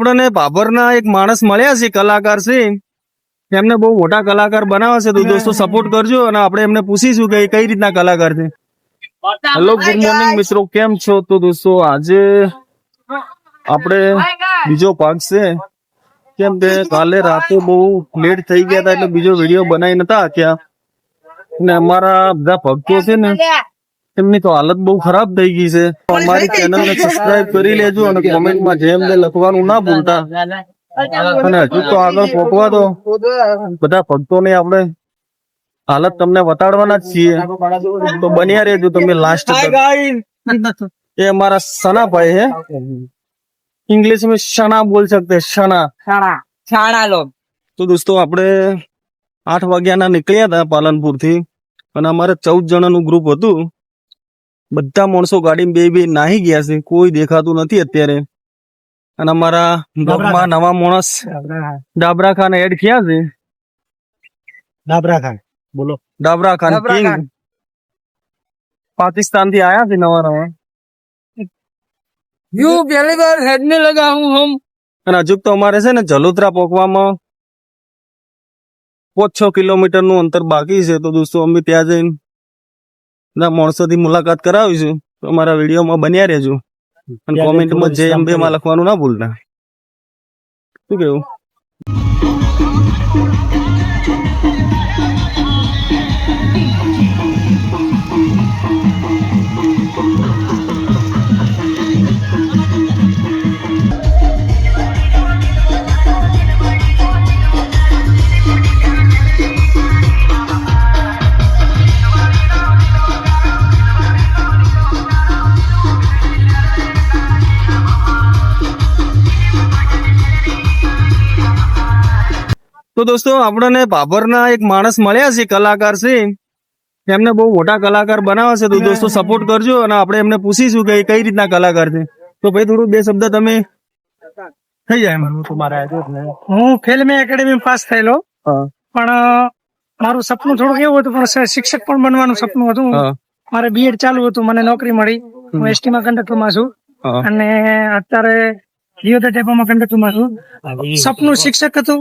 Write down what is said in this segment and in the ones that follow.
આપણને બાબરના એક માણસ મળ્યા છે કલાકાર છે. એમને બહુ મોટા કલાકાર બનાવે છે તો દોસ્તો સપોર્ટ કરજો અને આપણે એમને પૂછીશું કે કઈ રીતના કલાકાર છે. હેલો ગુડ મોર્નિંગ મિત્રો. કેમ છો? તો દોસ્તો આજે આપણે બીજો ભાગ છે. કેમ કે કાલે રાતે બહુ લેટ થઈ ગયા હતા એટલે બીજો વીડિયો બનાવી નતા ક્યાં ને અમારા બધા ભક્તો છે ને એમની તો હાલત બહુ ખરાબ થઈ ગઈ છે તો અમારી ચેનલ ને સબસ્ક્રાઇબ કરી લેજો અને કોમેન્ટમાં જેમ તે લખવાનું ના ભૂલતા અને હજુ તો આગળ પહોંચવા દો બધા ભક્તોને આપણે હાલત તમને બતાડવાના જ છીએ તો બન્યા રહેજો તમે લાસ્ટ એ અમારા સના ભાઈ હે इंग्लिश में शना बोल सकते हैं शना છાણા છાણા લો તો દોસ્તો આપણે આઠ વાગ્યાના નીકળ્યા હતા પાલનપુર થી અને અમારે ચૌદ જણાનું ગ્રુપ હતું બધા માણસો ગાડીમાં બે બે નાહી ગયા છે. કોઈ દેખાતું નથી અત્યારે. અને અમારા બ્લોકમાં નવા માણસ ડાબરા ખાન એડ થયા છે. ડાબરા ખાન બોલો. ડાબરા ખાન કિંગ પાકિસ્તાનથી આયા છે નવા નવા. યુ પહેલી વાર હેડ ને લગા હું હમ. અને હજુ તો અમારે છે ને જલોત્રા પોકવામાં પાંચ છ કિલોમીટરનું અંતર બાકી છે. તો દોસ્તો અમે ત્યાં જઈને ના માણસોથી મુલાકાત કરાવીશું. તો અમારા વિડીયોમાં બન્યા રહેજો. અને કોમેન્ટમાં જે એમ અંબે માં લખવાનું ના ભૂલતા. શું કેવું? તો દોસ્તો આપણને ભાભરના એક માણસ મળ્યા છે કલાકાર છે. એમને બહુ મોટા કલાકાર બનાવે છે તો દોસ્તો સપોર્ટ કરજો અને આપણે એમને પૂછીશું કે કઈ રીતના કલાકાર છે. તો ભાઈ થોડું બે શબ્દ તમે થઈ જાય એમાં. તો મારે આજે જ ને. હું ફિલ્મ એકેડેમી પાસ થયેલો. પણ મારું સપનું થોડું એવું હતું પણ શિક્ષક પણ બનવાનું સપનું હતું. મારે બીએડ ચાલુ હતું મને નોકરી મળી. હું એસટી માં કંડક્ટરમાં છું. અને અત્યારે જીઓતે ડેપોમાં ના છું સપનું શિક્ષક હતું.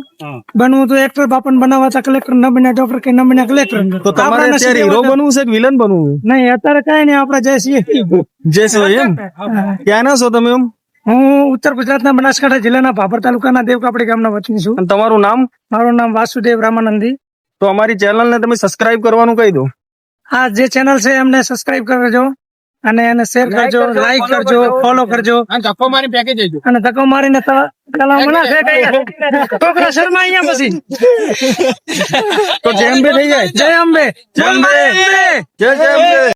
બનવું હતું એક્ટર બાપન બનાવવા હતા કલેક્ટર ન બન્યા ડોક્ટર કે ન બન્યા કલેક્ટર તો તમારે અત્યારે હીરો બનવું છે કે વિલન બનવું? નહીં અત્યારે કઈ નહીં આપણે જય છીએ જે છો એમ? ક્યાંના છો તમે એમ? હું ઉત્તર ગુજરાતના બનાસકાંઠા જિલ્લાના ભાભર તાલુકાના દેવકાપડી ગામના વતની છું. તમારું નામ? મારું નામ વાસુદેવ રામાનંદી. તો અમારી ચેનલ ને તમે સબસ્ક્રાઇબ કરવાનું કહી દો. હા જે ચેનલ છે એમને સબસ્ક્રાઇબ કરજો. અને એને શેર કરજો લાઈક કરજો ફોલો કરજો ધક્કો મારી પેકેજ જજો અને ધક્કો મારીને. છોકરા શર્મા અહીંયા પછી તો જય અંબે થઈ જાય જય અંબે જય અંબે. જય જય અંબે.